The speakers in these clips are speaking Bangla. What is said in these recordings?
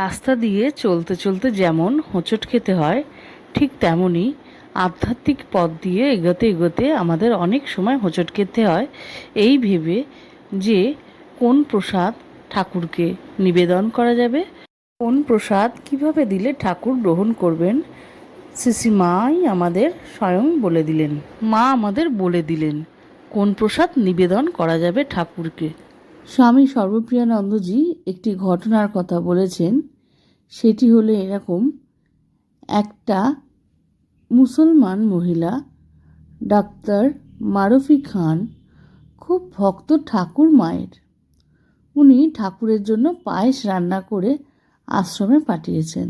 রাস্তা দিয়ে চলতে চলতে যেমন হোঁচট খেতে হয়, ঠিক তেমনই আধ্যাত্মিক পথ দিয়ে এগোতে এগোতে আমাদের অনেক সময় হোঁচট খেতে হয়। এই ভেবে যে কোন প্রসাদ ঠাকুরকে নিবেদন করা যাবে, কোন প্রসাদ কীভাবে দিলে ঠাকুর গ্রহণ করবেন, শ্রী মাই আমাদের স্বয়ং বলে দিলেন। মা আমাদের বলে দিলেন কোন প্রসাদ নিবেদন করা যাবে ঠাকুরকে। স্বামী সর্বপ্রিয়ানন্দজি একটি ঘটনার কথা বলেছেন। সেটি হলো এরকম। একটা মুসলমান মহিলা, ডাক্তার মারফি খান, খুব ভক্ত ঠাকুর মায়ের। উনি ঠাকুরের জন্য পায়েস রান্না করে আশ্রমে পাঠিয়েছেন।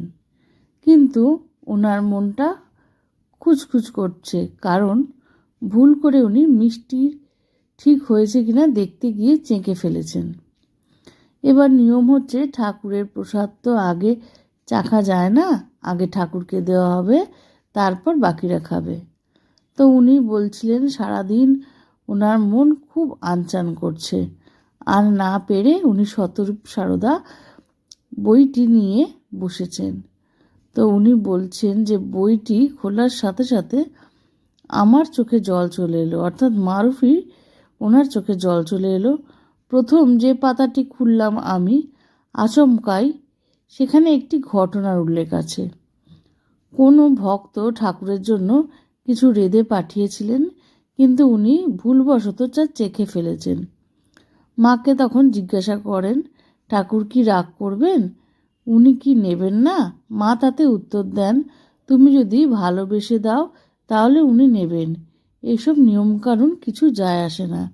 কিন্তু ওনার মনটা খুচখুচ করছে, কারণ ভুল করে উনি মিষ্টির ঠিক হয়েছে কিনা দেখতে গিয়ে চেঁকে ফেলেছেন। এবার নিয়ম হচ্ছে ঠাকুরের প্রসাদ তো আগে চাখা যায় না, আগে ঠাকুরকে দেওয়া হবে, তারপর বাকিরা খাবে। তো উনি বলছিলেন, সারাদিন ওনার মন খুব আনচান করছে। আর না পেরে উনি শতরূপ সারদা বইটি নিয়ে বসেছেন। তো উনি বলছেন যে, বইটি খোলার সাথে সাথে আমার চোখে জল চলে এলো। অর্থাৎ মারুফি ওনার চোখে জল চলে এলো। প্রথম যে পাতাটি খুললাম আমি, আচমকাই, সেখানে একটি ঘটনার উল্লেখ আছে। কোনো ভক্ত ঠাকুরের জন্য কিছু রেঁধে পাঠিয়েছিলেন, কিন্তু উনি ভুলবশত যা চেখে ফেলেছেন। মাকে তখন জিজ্ঞাসা করেন, ঠাকুর কি রাগ করবেন? উনি কি নেবেন না? মা তাতে উত্তর দেন, তুমি যদি ভালোবেসে দাও, তাহলে উনি নেবেন। এসব নিয়মকানুন কিছু যায় আসে না।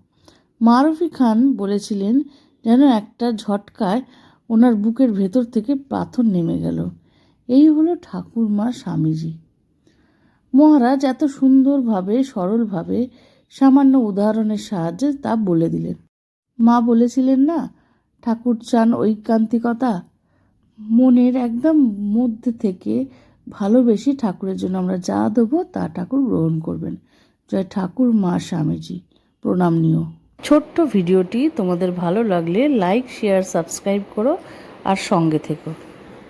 মারুফি খান বলেছিলেন যেন একটা ঝটকায় ওনার বুকের ভেতর থেকে পাথর নেমে গেল। এই হলো ঠাকুরমা স্বামীজি। মহারাজ এত সুন্দরভাবে, সরলভাবে, সামান্য উদাহরণের সাহায্যে তা বলে দিলেন। মা বলেছিলেন না, ঠাকুর চান ঐকান্তিকতা? মনের একদম মধ্যে থেকে ভালোবেসে ঠাকুরের জন্য আমরা যা দেবো তা ঠাকুর গ্রহণ করবেন। জয় ঠাকুর মা স্বামীজি। প্রণাম নিও। ছোট্ট ভিডিওটি তোমাদের ভালো লাগলে লাইক, শেয়ার, সাবস্ক্রাইব করো আর সঙ্গে থেকো।